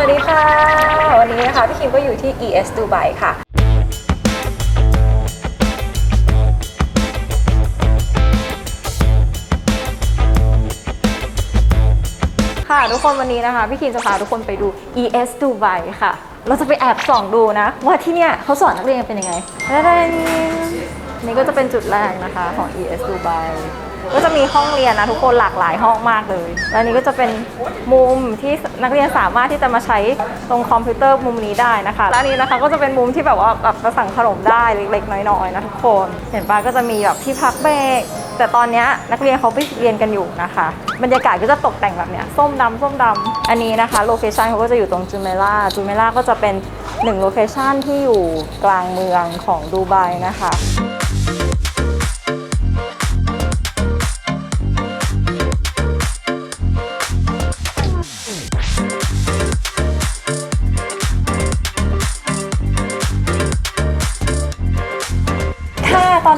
วัสดีค่ะ วันนี้นะคะ พี่คิมก็อยู่ที่ ES Dubai ค่ะ ค่ะทุกคนวันนี้นะคะ พี่คิมจะพาทุกคนไปดู ES Dubai ค่ะ เราจะไปแอบส่องดูนะ ว่าที่เนี่ยเขาสอนนักเรียนเป็นยังไงแล้วนี่ก็จะเป็นจุดแรกนะคะของ ES Dubai ก็จะมีห้องเรียนนะทุกคนหลากหลายห้องมากเลย แล้วนี่ก็จะเป็นมุมที่นักเรียนสามารถที่จะมาใช้ตรงคอมพิวเตอร์มุมนี้ได้นะคะ แล้วนี้นะคะก็จะเป็นมุมที่แบบว่าแบบมาสั่งขนมได้เล็กๆ น้อยๆนะทุกคน เห็นปะก็จะมีแบบที่พักเบรกแต่ตอนนี้นักเรียนเขาไปเรียนกันอยู่นะคะ บรรยากาศก็จะตกแต่งแบบเนี้ยส้มดำส้มดำอันนี้นะคะโลเคชันเขาก็จะอยู่ตรงจูเมล่าจูเมล่าก็จะเป็นหนึ่งโลเคชันที่อยู่กลางเมืองของดูไบนะคะ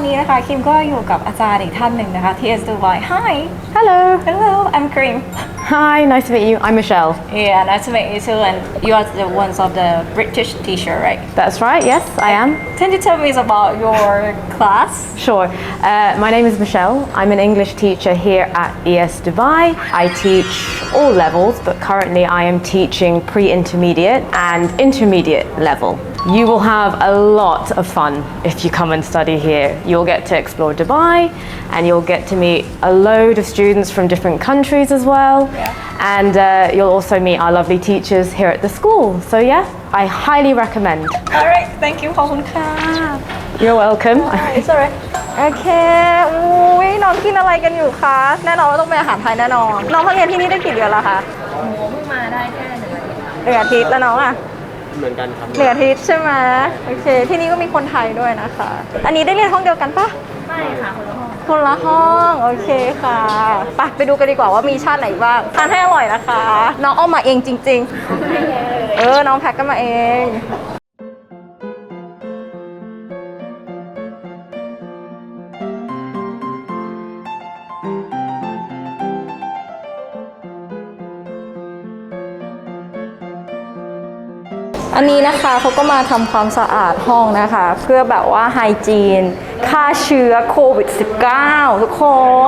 นนี้นะคะคิมก็อยู่กับอาจารย์อีกท่านหนึ่งนะคะ TS Dubai Hi Hello. Hello I'm Karim Hi, nice to meet you. I'm Michelle. Yeah nice to meet you too and you are the ones of the British teacher right That's right, yes, I am. Can you tell me about your class Sure. Uh, my name is Michelle. I'm an English teacher here at ES Dubai. I teach all levels, but currently I am teaching pre intermediate and intermediate level. You will have a lot of fun if you come and study here. You'll get to explore Dubai and you'll get to meet a load of students from different countries as well. And uh, you'll also meet our lovely teachers here at the school. So, yeah, I highly recommend. Alright thank you ขอบคุณค่ะ You're welcome. It's alright โอเคอุ้ยน้องกินอะไรกันอยู่คะ แน่นอนว่าต้องเป็นอาหารไทยแน่นอน น้องเขาเรียนที่นี่ได้กี่เดือนแล้วคะโอ้เพิ่งมาได้แค่หนึ่งอาทิตย์หนึ่งอาทิตย์แล้วน้องอ่ะ เหมือนกันครับหนึ่งอาทิตย์ใช่ไหมโอเค ที่นี่ก็มีคนไทยด้วยนะคะ อันนี้ได้เรียนห้องเดียวกันปะไม่ค่ะคนละห้องคนละห้องโอเคค่ะไปไปดูกันดีกว่าว่ามีชาติไหนบ้างทานให้อร่อยนะคะ น้องเอามาเองจริง ๆ เออ น้องแพ็กกันมาเอง อันนี้นะคะเขาก็มาทำความสะอาดห้องนะคะ เพื่อแบบว่าไฮจีนฆ่าเชื้อโควิด -19 ทุกค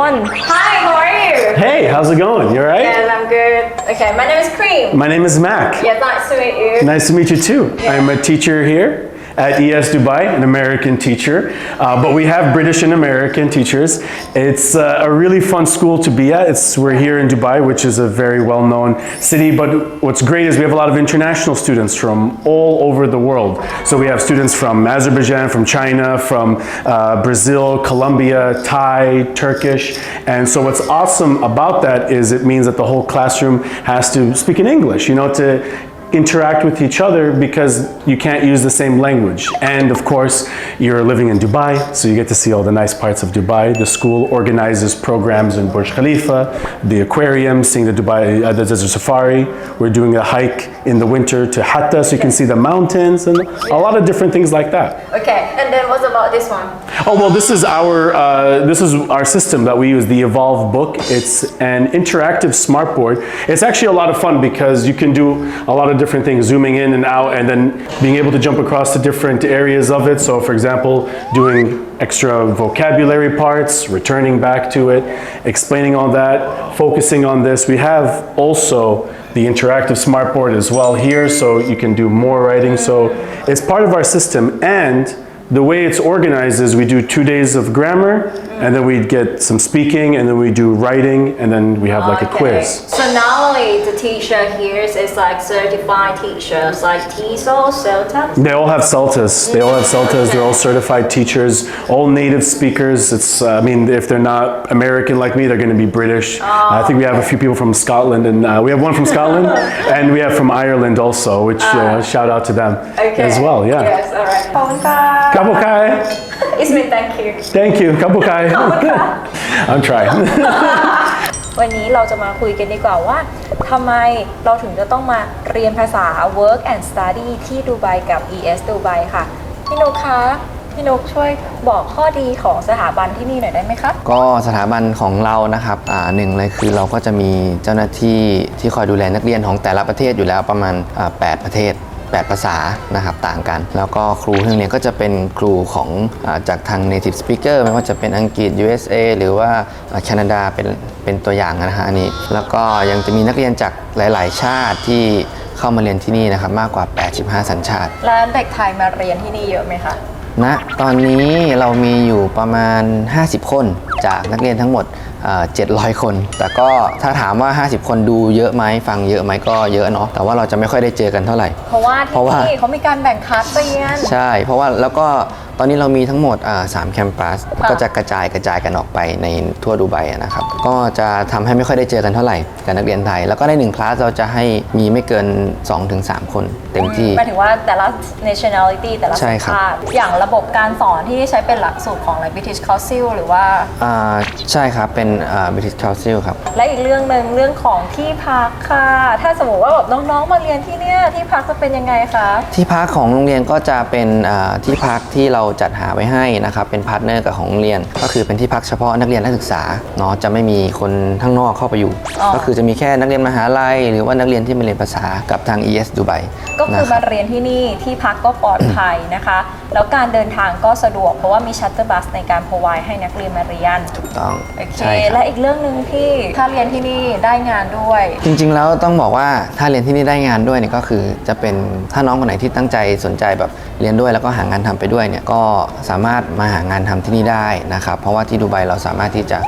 น Hi how are you Hey, how's it going? You alright? Yes I'm good Okay my name is Cream My name is Mac. Yeah nice to meet you Nice to meet you too. I'm a teacher here at ES Dubai, an American teacher, uh, but we have British and American teachers. It's uh, a really fun school to be at. It's we're here in Dubai, which is a very well-known city. But what's great is we have a lot of international students from all over the world. So we have students from Azerbaijan, from China, from uh, Brazil, Colombia, Thai, Turkish, and so what's awesome about that is it means that the whole classroom has to speak in English. You know to interact with each other because you can't use the same language. And of course, you're living in Dubai, so you get to see all the nice parts of Dubai. The school organizes programs in Burj Khalifa, the aquarium, seeing the Dubai uh, the desert safari. We're doing a hike in the winter to Hatta, so you can see the mountains and a lot of different things like that. Okay and then what about this one Oh well, this is our uh, this is our system that we use, the Evolve book. It's an interactive smart board. It's actually a lot of fun because you can do a lot of different things, zooming in and out, and then being able to jump across the different areas of it. So, for example, doing extra vocabulary parts, returning back to it, explaining all that, focusing on this. We have also the interactive smartboard as well here, so you can do more writing. So it's part of our system, and the way it's organized is we do two days of grammar, and then we get some speaking, and then we do writing, and then we have like a quiz. So not only the teacher here is like certified teachers like TESOL, CELTA They all have CELTAs. They all have CELTAs. They're all certified teachers, all native speakers. It's, uh, I mean, if they're not American like me, they're going to be British. I think we have a few people from Scotland, and uh, we have one from Scotland, and we have from Ireland also, which uh, shout out to them as well. Yeah. Yes alright ขอบคุณค่ะ Kabukai. It's me thank you Thank you. Kabukai. I'm trying. วันนี้เราจะมาคุยกันดีกว่าว่าทำไมเราถึงจะต้องมาเรียนภาษา work and study ที่ดูไบกับ ES ดูไบค่ะ พี่นุกคะ พี่นุกช่วยบอกข้อดีของสถาบันที่นี่หน่อยได้ไหมคะ ก็สถาบันของเรานะครับอ่าหนึ่งเลยคือเราก็จะมีเจ้าหน้าที่ที่คอยดูแลนักเรียนของแต่ละประเทศอยู่แล้วประมาณอ่า8ประเทศ 8 ภาษานะครับต่างกัน แล้วก็ครูที่โรงเรียนก็จะเป็นครูของอาจากทาง native speaker ไม่ว่าจะเป็นอังกฤษ USA หรือว่าแคนาดาเป็นเป็นตัวอย่างนะฮะอันนี้ แล้วก็ยังจะมีนักเรียนจากหลาย ๆ ชาติที่เข้ามาเรียนที่นี่นะครับมากกว่า 85 สัญชาติ แล้วเด็กไทยมาเรียนที่นี่เยอะไหมคะณตอนนี้เรามีอยู่ประมาณ 50 คนจากนักเรียนทั้งหมดเอ่อ 700 คน แต่ก็ถ้าถามว่า 50 คนดูเยอะไหมฟังเยอะไหมก็เยอะเนาะแต่ว่าเราจะไม่ค่อยได้เจอกันเท่าไหร่ เพราะว่าเพราะว่าที่นี่เขามีการแบ่งคลาสเรียน ใช่ เพราะว่าแล้วก็ตอนนี้เรามีทั้งหมดอ่าสามแคมปัสค่ะก็จะกระจายกระจายกันออกไปในทั่วดูไบอะนะครับก็จะทำให้ไม่ค่อยได้เจอกันเท่าไหร่กับนักเรียนไทย แล้วก็ในหนึ่งคลาสเราจะให้มีไม่เกิน 2-3 คนเต็มที่หมายถึงว่าแต่ละ nationality แต่ละใช่สัญครับชาติอย่างระบบการสอนที่ใช้เป็นหลักสูตรของอะไร British Council หรือว่าอ่าใช่ครับเป็นอ่า British Council ครับ และอีกเรื่องหนึ่งเรื่องของที่พักค่ะ ถ้าสมมติว่าแบบน้องๆมาเรียนที่เนี่ยที่พักจะเป็นยังไงคะ ที่พักของโรงเรียนก็จะเป็นอ่าที่พักที่เราจัดหาไว้ให้นะครับเป็นพาร์ทเนอร์กับของโรงเรียน ก็คือเป็นที่พักเฉพาะนักเรียนนักศึกษาเนาะจะไม่มีคนข้างนอกเข้าไปอยู่ อ๋อ ก็คือจะมีแค่นักเรียนมหาลัย หรือว่านักเรียนที่มาเรียนภาษากับทาง ES ดูไบก็คือนะมารับเรียนที่นี่ที่พักก็ปลอดภัยนะคะ แล้วการเดินทางก็สะดวกเพราะว่ามีชัตเตอร์บัสในการพรอไวให้นักเรียนมาเรียนถูกต้องโอเค ใช่คและอีกเรื่องหนึ่งที่ถ้าเรียนที่นี่ได้งานด้วย จริง ๆ แล้วต้องบอกว่าถ้าเรียนที่นี่ได้งานด้วยเนี่ยก็คือจะเป็นถ้าน้องคนไหนที่ตั้งใจสนใจแบบเรียนด้วยแล้วก็หางานทำไปด้วยเนี่ยก็สามารถมาหางานทำที่นี่ได้นะครับเพราะว่าที่ดูไบเราสามารถที่จะ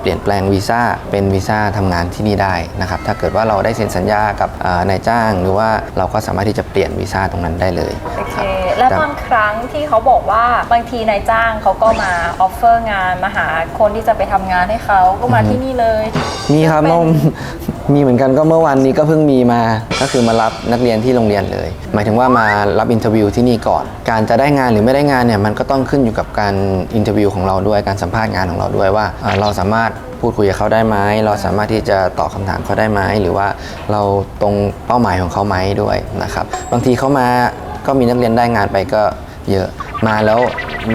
เปลี่ยนแปลงวีซ่าเป็นวีซ่าทำงานที่นี่ได้นะครับถ้าเกิดว่าเราได้เซ็นสัญญากับอ่านายจ้าง หรือว่าเราก็สามารถที่จะเปลี่ยนวีซ่าตรงนั้นได้เลยโอเคครับและแต่บางครั้งที่เขาบอกว่าบางทีนายจ้างเขาก็มาออฟเฟอร์งานมาหาคนที่จะไปทำงานให้เขาก็มาที่นี่เลย มีครับเป็นเมื่อ มีเหมือนกันก็เมื่อวันนี้ก็เพิ่งมีมาก็คือมารับนักเรียนที่โรงเรียนเลย หมายถึงว่ามารับอินเทอร์วิวที่นี่ก่อน การจะได้งานหรือไม่ได้งานเนี่ยมันก็ต้องขึ้นอยู่กับการอินเทอร์วิวของเราด้วยการสัมภาษณ์งานของเราด้วยว่า เราสามารถพูดคุยกับเขาได้ไหมเราสามารถที่จะตอบคำถามเขาได้ไหมหรือว่าเราตรงเป้าหมายของเขาไหมด้วยนะครับบางทีเขามาก็มีนักเรียนได้งานไปก็เยอะ มาแล้ว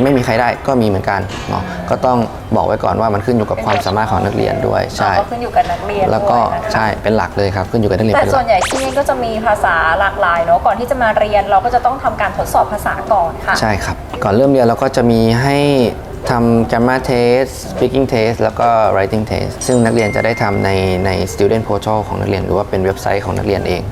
ไม่มีใครได้ก็มีเหมือนกันเนาะก็ต้องบอกไว้ก่อนว่ามันขึ้นอยู่กับความสามารถของนักเรียนด้วยใช่ก็ขึ้นอยู่กับนักเรียนแล้วก็ด้วยนะคะใช่เป็นหลักเลยครับขึ้นอยู่กับนักเรียนแต่เป็นหส่ลัวนก ใหญ่ที่นี่ก็จะมีภาษาหลากหลายเนาะก่อนที่จะมาเรียนเราก็จะต้องทำการทดสอบภาษาก่อนค่ะ ใช่ครับ ก่อนเริ่มเรียนเราก็จะมีให้ทำ grammar test speaking test แล้วก็ writing test ซึ่งนักเรียนจะได้ทำในใน student portal ของนักเรียน หรือว่าเป็นเว็บไซต์ของนักเรียนเอง